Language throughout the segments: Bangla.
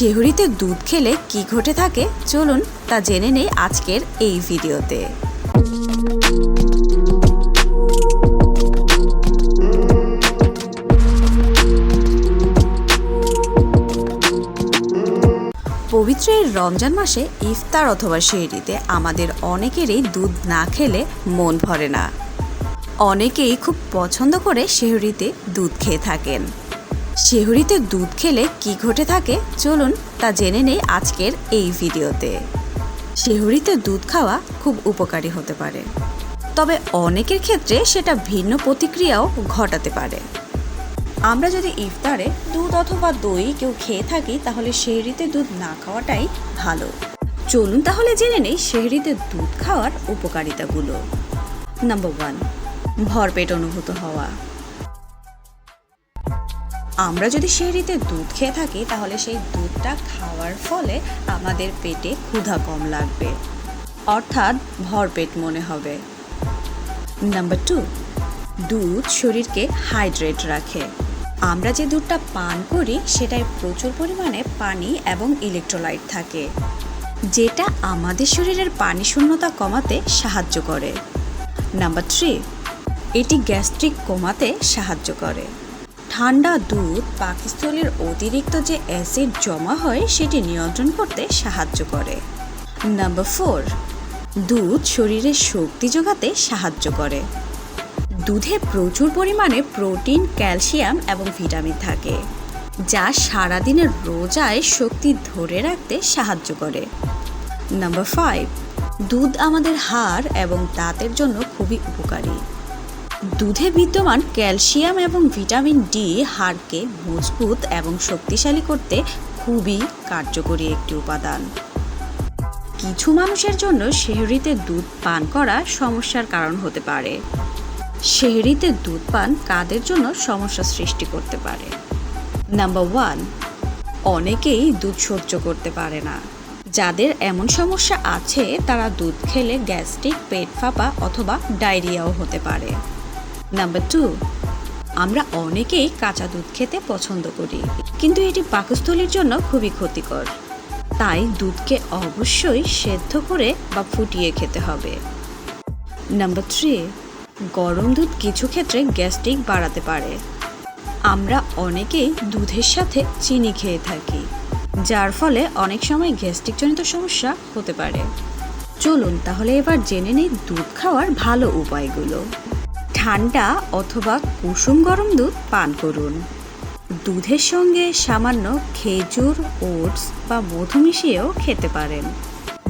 শিহুরিতে দুধ খেলে কি ঘটে থাকে, চলুন তা জেনে নেই আজকের এই ভিডিওতে। পবিত্র রমজান মাসে ইফতার অথবা শেহরিতে আমাদের অনেকেরই দুধ না খেলে মন ভরে না। অনেকেই খুব পছন্দ করে শেহরিতে দুধ খেয়ে থাকেন। শেহরিতে দুধ খেলে কি ঘটে থাকে, চলুন তা জেনে নেই আজকের এই ভিডিওতে। শেহরিতে দুধ খাওয়া খুব উপকারী হতে পারে। তবে অনেকের ক্ষেত্রে সেটা ভিন্ন প্রতিক্রিয়াও ঘটাতে পারে। আমরা যদি ইফতারে দুধ অথবা দই কেউ খেয়ে থাকি, তাহলে শেহরিতে দুধ না খাওয়াটাই ভালো। চলুন তাহলে জেনে নেই শেহরিতে দুধ খাওয়ার উপকারিতাগুলো। নাম্বার ওয়ান, ভরপেট অনুভূত হওয়া। আমরা যদি শেহরিতে দুধ খেয়ে থাকি, তাহলে সেই দুধটা খাওয়ার ফলে আমাদের পেটে ক্ষুধা কম লাগবে। অর্থাৎ ভরপেট মনে হবে। নাম্বার টু দুধ শরীরকে হাইড্রেট রাখে। আমরা যে দুধটা পান করি, সেটায় প্রচুর পরিমাণে পানি এবং ইলেকট্রোলাইট থাকে। যেটা আমাদের শরীরের পানি শূন্যতা কমাতে সাহায্য করে। নাম্বার থ্রি এটি গ্যাস্ট্রিক কমাতে সাহায্য করে। ঠান্ডা দুধ পাকস্থলীর অতিরিক্ত যে অ্যাসিড জমা হয়, সেটি নিয়ন্ত্রণ করতে সাহায্য করে। নাম্বার ফোর, দুধ শরীরে শক্তি যোগাতে সাহায্য করে। দুধে প্রচুর পরিমাণে প্রোটিন, ক্যালসিয়াম এবং ভিটামিন থাকে, যা সারাদিনের রোজায় শক্তি ধরে রাখতে সাহায্য করে। নাম্বার ফাইভ, দুধ আমাদের হাড় এবং দাঁতের জন্য খুবই উপকারী। দুধে বিদ্যমান ক্যালসিয়াম এবং ভিটামিন ডি হাড়কে মজবুত এবং শক্তিশালী করতে খুবই কার্যকরী একটি উপাদান। কিছু মানুষের জন্য শেহরিতে দুধ পান করা সমস্যার কারণ হতে পারে। শেহরিতে দুধ পান কাদের জন্য সমস্যা সৃষ্টি করতে পারে? নাম্বার ওয়ান অনেকেই দুধ সহ্য করতে পারে না। যাদের এমন সমস্যা আছে, তারা দুধ খেলে গ্যাস্ট্রিক পেট ফাঁপা অথবা ডায়রিয়াও হতে পারে। নাম্বার টু আমরা অনেকেই কাঁচা দুধ খেতে পছন্দ করি, কিন্তু এটি পাকস্থলীর জন্য খুবই ক্ষতিকর। তাই দুধকে অবশ্যই সেদ্ধ করে বা ফুটিয়ে খেতে হবে। নাম্বার থ্রি গরম দুধ কিছু ক্ষেত্রে গ্যাস্ট্রিক বাড়াতে পারে। আমরা অনেকেই দুধের সাথে চিনি খেয়ে থাকি, যার ফলে অনেক সময় গ্যাস্ট্রিকজনিত সমস্যা হতে পারে। চলুন তাহলে এবার জেনে নিই দুধ খাওয়ার ভালো উপায়গুলো। ঠান্ডা অথবা কুসুম গরম দুধ পান করুন। দুধের সঙ্গে সামান্য খেজুর, ওটস বা মধু মিশিয়েও খেতে পারেন।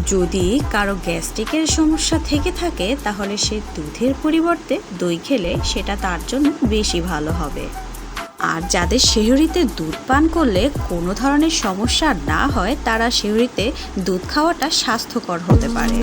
যদি কারও গ্যাস্ট্রিকের সমস্যা থেকে থাকে, তাহলে সে দুধের পরিবর্তে দই খেলে সেটা তার জন্য বেশি ভালো হবে। আর যাদের শেহরিতে দুধ পান করলে কোনো ধরনের সমস্যা না হয়, তারা শেহরিতে দুধ খাওয়াটা স্বাস্থ্যকর হতে পারে।